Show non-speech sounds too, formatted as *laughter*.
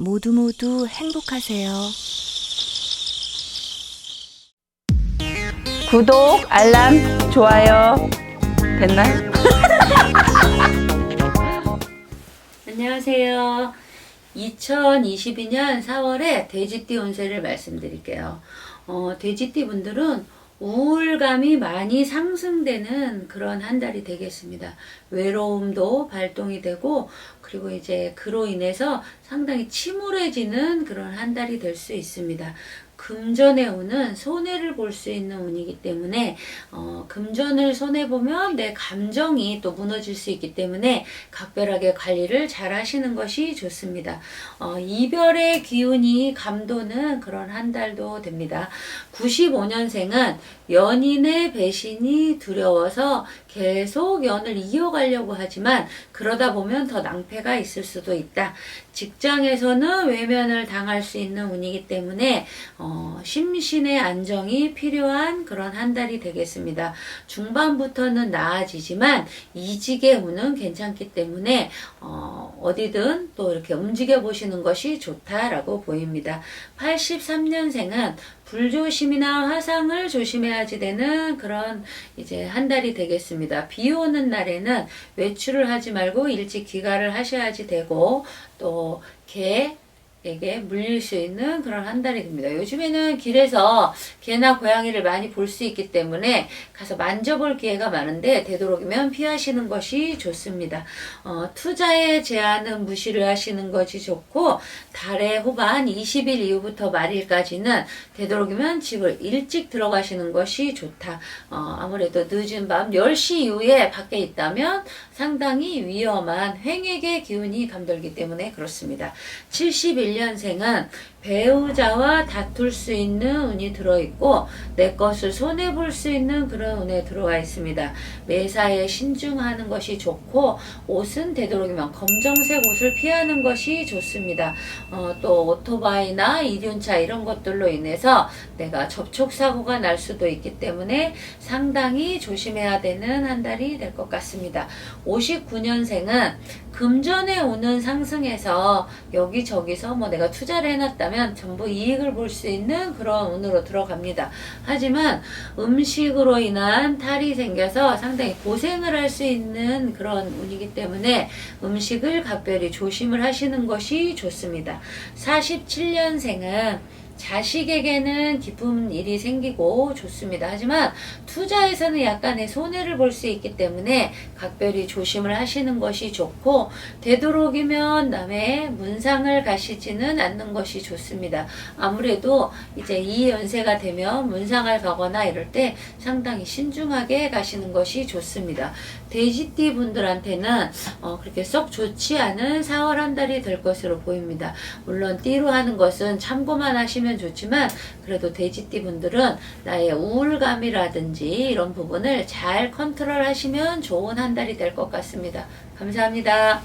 모두 모두 행복하세요. 구독, 알람, 좋아요. 됐나요? *laughs* 안녕하세요. 2022년 4월에 돼지띠 운세를 말씀드릴게요. 어, 돼지띠 분들은 우울감이 많이 상승되는 그런 한 달이 되겠습니다. 외로움도 발동이 되고, 그리고 이제 그로 인해서 상당히 침울해지는 그런 한 달이 될 수 있습니다. 금전의 운은 손해를 볼 수 있는 운이기 때문에 어, 금전을 손해 보면 내 감정이 또 무너질 수 있기 때문에 각별하게 관리를 잘 하시는 것이 좋습니다. 어, 이별의 기운이 감도는 그런 한 달도 됩니다. 95년생은 연인의 배신이 두려워서 계속 연을 이어가려고 하지만 그러다 보면 더 낭패가 있을 수도 있다. 직장에서는 외면을 당할 수 있는 운이기 때문에 어, 심신의 안정이 필요한 그런 한 달이 되겠습니다. 중반부터는 나아지지만 이직의 운은 괜찮기 때문에 어, 어디든 또 이렇게 움직여 보시는 것이 좋다라고 보입니다. 83년생은 불조심이나 화상을 조심해야지 되는 그런 이제 한 달이 되겠습니다. 비 오는 날에는 외출을 하지 말고 일찍 귀가를 하셔야지 되고 또 개, 에게 물릴 수 있는 그런 한 달이 됩니다. 요즘에는 길에서 개나 고양이를 많이 볼 수 있기 때문에 가서 만져볼 기회가 많은데 되도록이면 피하시는 것이 좋습니다. 어, 투자의 제한은 무시를 하시는 것이 좋고 달의 후반 20일 이후부터 말일까지는 되도록이면 집을 일찍 들어가시는 것이 좋다. 어, 아무래도 늦은 밤 10시 이후에 밖에 있다면 상당히 위험한 횡액의 기운이 감돌기 때문에 그렇습니다. 71 년생은 배우자와 다툴 수 있는 운이 들어있고 내 것을 손해볼 수 있는 그런 운에 들어와 있습니다. 매사에 신중하는 것이 좋고 옷은 되도록이면 검정색 옷을 피하는 것이 좋습니다. 어, 또 오토바이나 이륜차 이런 것들로 인해서 내가 접촉사고가 날 수도 있기 때문에 상당히 조심해야 되는 한 달이 될 것 같습니다. 59년생은 금전에 오는 상승에서 여기저기서 뭐 내가 투자를 해놨다면 전부 이익을 볼 수 있는 그런 운으로 들어갑니다. 하지만 음식으로 인한 탈이 생겨서 상당히 고생을 할 수 있는 그런 운이기 때문에 음식을 각별히 조심을 하시는 것이 좋습니다. 47년생은 자식에게는 기쁜 일이 생기고 좋습니다. 하지만 투자에서는 약간의 손해를 볼 수 있기 때문에 각별히 조심을 하시는 것이 좋고 되도록이면 남의 문상을 가시지는 않는 것이 좋습니다. 아무래도 이제 이 연세가 되면 문상을 가거나 이럴 때 상당히 신중하게 가시는 것이 좋습니다. 돼지띠 분들한테는 어, 그렇게 썩 좋지 않은 4월 한 달이 될 것으로 보입니다. 물론 띠로 하는 것은 참고만 하시면 좋지만 그래도 돼지띠 분들은 나의 우울감이라든지 이런 부분을 잘 컨트롤 하시면 좋은 한 달이 될 것 같습니다. 감사합니다.